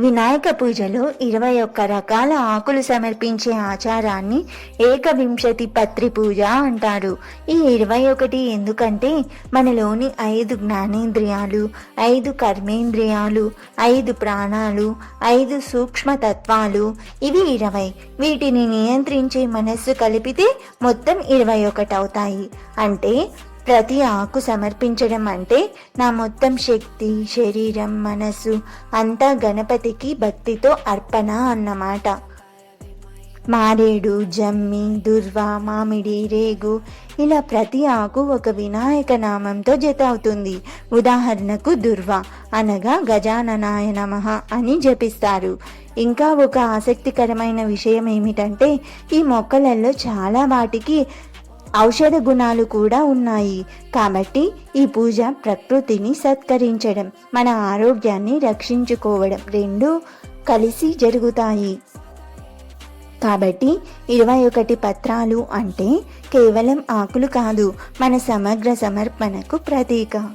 వినాయక పూజలో ఇరవై ఒక్క రకాల ఆకులు సమర్పించే ఆచారాన్ని ఏకవింశతి పత్రి పూజ అంటారు. ఈ ఇరవై ఒకటి ఎందుకంటే మనలోని ఐదు జ్ఞానేంద్రియాలు ఐదు కర్మేంద్రియాలు ఐదు ప్రాణాలు ఐదు సూక్ష్మ తత్వాలు ఇవి ఇరవై. వీటిని నియంత్రించే మనస్సు కలిపితే మొత్తం ఇరవై ఒకటి అవుతాయి. అంటే ప్రతి ఆకు సమర్పించడం అంటే నా మొత్తం శక్తి శరీరం మనసు అంతా గణపతికి భక్తితో అర్పణ అన్నమాట. మారేడు జమ్మి దుర్వ మామిడి రేగు ఇలా ప్రతి ఆకు ఒక వినాయక నామంతో జత అవుతుంది. ఉదాహరణకు దుర్వ అనగా గజాననాయ నమ అని జపిస్తారు. ఇంకా ఒక ఆసక్తికరమైన విషయం ఏమిటంటే ఈ మొక్కలలో చాలా వాటికి ఔషధ గుణాలు కూడా ఉన్నాయి. కాబట్టి ఈ పూజ ప్రకృతిని సత్కరించడం మన ఆరోగ్యాన్ని రక్షించుకోవడం రెండు కలిసి జరుగుతాయి. కాబట్టి ఇరవై ఒకటి పత్రాలు అంటే కేవలం ఆకులు కాదు మన సమగ్ర సమర్పణకు ప్రతీక.